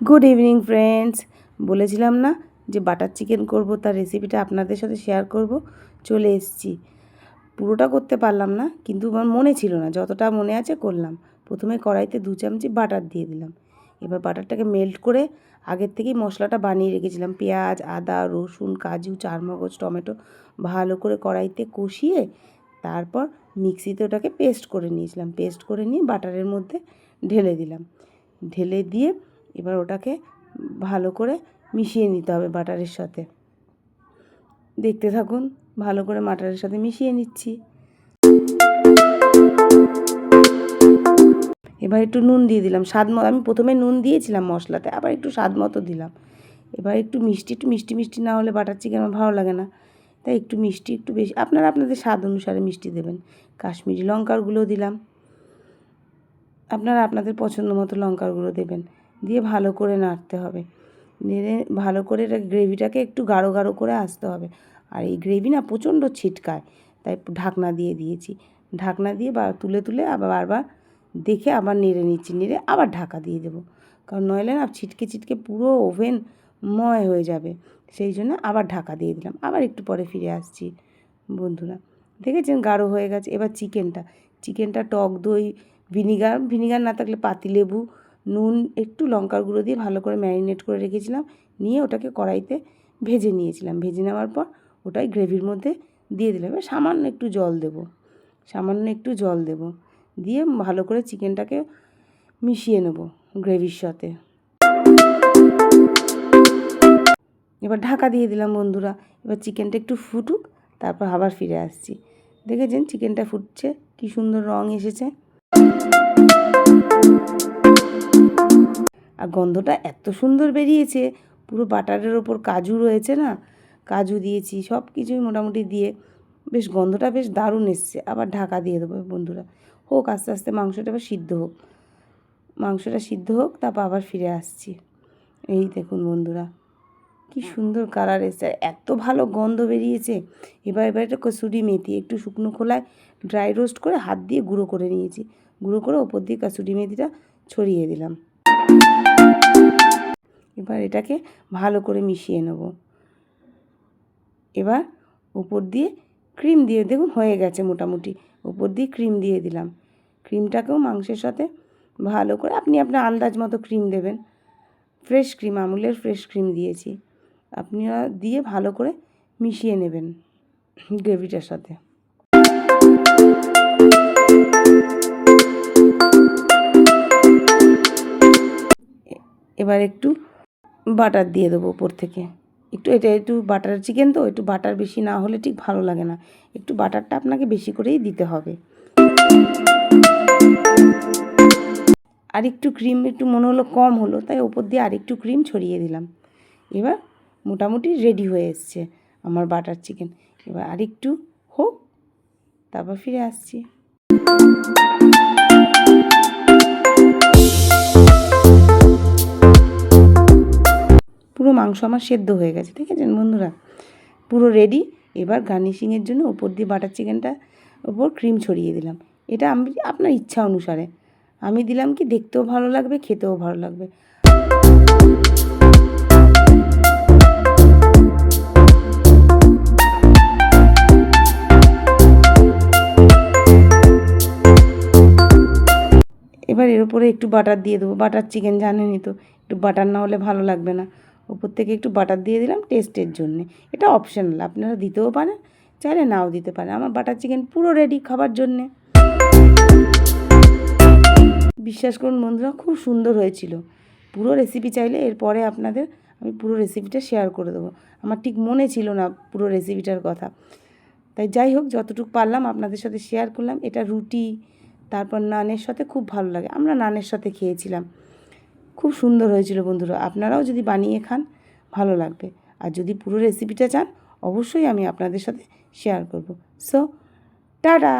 Good evening friends বলেছিলাম না যে বাটার চিকেন করব, তার রেসিপিটা আপনাদের সাথে শেয়ার করব। চলে এসেছি। পুরোটা করতে পারলাম না, কিন্তু আমার মনে ছিল না, যতটা মনে আছে করলাম। প্রথমে কড়াইতে দু চামচি বাটার দিয়ে দিলাম। এবার বাটারটাকে মেল্ট করে আগের থেকেই মশলাটা বানিয়ে রেখেছিলাম। পেঁয়াজ, আদা, রসুন, কাজু, চারমগজ, টমেটো ভালো করে কড়াইতে কষিয়ে তারপর মিক্সিতে ওটাকে পেস্ট করে নিয়েছিলাম। পেস্ট করে নিয়ে বাটারের মধ্যে ঢেলে দিলাম। ঢেলে দিয়ে এবার ওটাকে ভালো করে মিশিয়ে নিতে হবে বাটারের সাথে। দেখতে থাকুন, ভালো করে বাটারের সাথে মিশিয়ে নিচ্ছি। এবার একটু নুন দিয়ে দিলাম, স্বাদ মতো। আমি প্রথমে নুন দিয়েছিলাম মশলাতে, আবার একটু স্বাদ মতো দিলাম। এবার একটু মিষ্টি একটু মিষ্টি মিষ্টি না হলে বাটার চিকেন আমার ভালো লাগে না। তাই একটু মিষ্টি, একটু বেশি, আপনারা আপনাদের স্বাদ অনুসারে মিষ্টি দেবেন। কাশ্মীরি লঙ্কার গুঁড়ো দিলাম। আপনারা আপনাদের পছন্দ মতো লঙ্কার গুঁড়ো দেবেন। দিয়ে ভালো করে নাড়তে হবে। নেড়ে ভালো করে এটা গ্রেভিটাকে একটু গাঢ় গাঢ় করে আসতে হবে। আর এই গ্রেভি না প্রচণ্ড ছিটকায়, তাই ঢাকনা দিয়ে দিয়েছি। ঢাকনা দিয়ে বা তুলে তুলে আবার বারবার দেখে আবার নেড়ে নিচ্ছি, নেড়ে আবার ঢাকা দিয়ে দেবো। কারণ নইলে না ছিটকে ছিটকে পুরো ওভেন ময় হয়ে যাবে। সেই জন্য আবার ঢাকা দিয়ে দিলাম। আবার একটু পরে ফিরে আসছি, বন্ধুরা। দেখেছেন গাঢ় হয়ে গেছে। এবার চিকেনটা চিকেনটা টক দই, ভিনিগার ভিনিগার না থাকলে পাতিলেবু নুন, একটু লঙ্কার গুঁড়ো দিয়ে ভালো করে ম্যারিনেট করে রেখেছিলাম। নিয়ে ওটাকে কড়াইতে ভেজে নিয়েছিলাম। ভেজে নেওয়ার পর ওটাই গ্রেভির মধ্যে দিয়ে দিলাম। এবার সামান্য একটু জল দেব। সামান্য একটু জল দেব। দিয়ে ভালো করে চিকেনটাকে মিশিয়ে নেব গ্রেভির সাথে। এবার ঢাকা দিয়ে দিলাম বন্ধুরা। এবার চিকেনটা একটু ফুটুক, তারপর আবার ফিরে আসছি। দেখেছেন চিকেনটা ফুটছে, কি সুন্দর রং এসেছে। আর গন্ধটা এত সুন্দর বেরিয়েছে। পুরো বাটারের ওপর কাজু রয়েছে না? কাজু দিয়েছি সব কিছুই মোটামুটি দিয়ে। বেশ, গন্ধটা বেশ দারুণ এসছে। আবার ঢাকা দিয়ে দেবো বন্ধুরা। হোক, আস্তে আস্তে মাংসটা এবার সিদ্ধ হোক। মাংসটা সিদ্ধ হোক, তারপর আবার ফিরে আসছি। এই দেখুন বন্ধুরা, কি সুন্দর কালার এসছে। এত ভালো গন্ধ বেরিয়েছে। এবার এবার একটা কসুরি মেথি, একটু শুকনো খোলায় ড্রাই রোস্ট করে হাত দিয়ে গুঁড়ো করে নিয়েছি। গুঁড়ো করে ওপর দিয়ে কসুরি মেথিটা ছড়িয়ে দিলাম। এবার এটাকে ভালো করে মিশিয়ে নেব। এবার উপর দিয়ে ক্রিম দিয়ে, দেখুন হয়ে গেছে মোটামুটি, উপর দিয়ে ক্রিম দিয়ে দিলাম। ক্রিমটাকেও মাংসের সাথে ভালো করে, আপনি আপনার আন্দাজ মতো ক্রিম দেবেন। ফ্রেশ ক্রিম, আমুলের ফ্রেশ ক্রিম দিয়েছি। আপনারা দিয়ে ভালো করে মিশিয়ে নেবেন গ্রেভিটার সাথে। এবার একটু বাটার দিয়ে দেবো উপর থেকে। একটু এটা একটু বাটার চিকেন তো, একটু বাটার বেশি না হলে ঠিক ভালো লাগে না। একটু বাটারটা আপনাকে বেশি করেই দিতে হবে। আর একটু ক্রিম, একটু মনে হলো কম হলো, তাই ওপর দিয়ে আর একটু ক্রিম ছড়িয়ে দিলাম। এবার মোটামুটি রেডি হয়ে এসছে আমার বাটার চিকেন। এবার আর একটু হোক, তারপর ফিরে আসছি। পুরো মাংস আমার সেদ্ধ হয়ে গেছে, ঠিক আছে বন্ধুরা? পুরো রেডি এবার গার্নিশিংয়ের জন্য ওপর দিয়ে বাটার চিকেনটা ওপর ক্রিম ছড়িয়ে দিলাম। এটা আমি আপনার ইচ্ছা অনুসারে। আমি দিলাম কি দেখতেও ভালো লাগবে, খেতেও ভালো লাগবে। এবার এর উপরে একটু বাটার দিয়ে দেবো। বাটার চিকেন জানেনই তো, একটু বাটার না হলে ভালো লাগবে না। ওপর থেকে একটু বাটার দিয়ে দিলাম টেস্টের জন্যে। এটা অপশনাল আপনারা দিতেও পারেন, চাইলে নাও দিতে পারেন। আমার বাটার চিকেন পুরো রেডি খাবার জন্যে। বিশ্বাস করুন বন্ধুরা, খুব সুন্দর হয়েছিল। পুরো রেসিপি চাইলে এরপরে আপনাদের আমি পুরো রেসিপিটা শেয়ার করে দেবো। আমার ঠিক মনে ছিল না পুরো রেসিপিটার কথা। তাই যাই হোক, যতটুকু পারলাম আপনাদের সাথে শেয়ার করলাম। এটা রুটি, তারপর নানের সাথে খুব ভালো লাগে। আমরা নানের সাথে খেয়েছিলাম। খুব সুন্দর হয়েছিল বন্ধুরা। আপনারাও যদি বানিয়ে খান, ভালো লাগবে। আর যদি পুরো রেসিপিটা চান, অবশ্যই আমি আপনাদের সাথে শেয়ার করব। So tata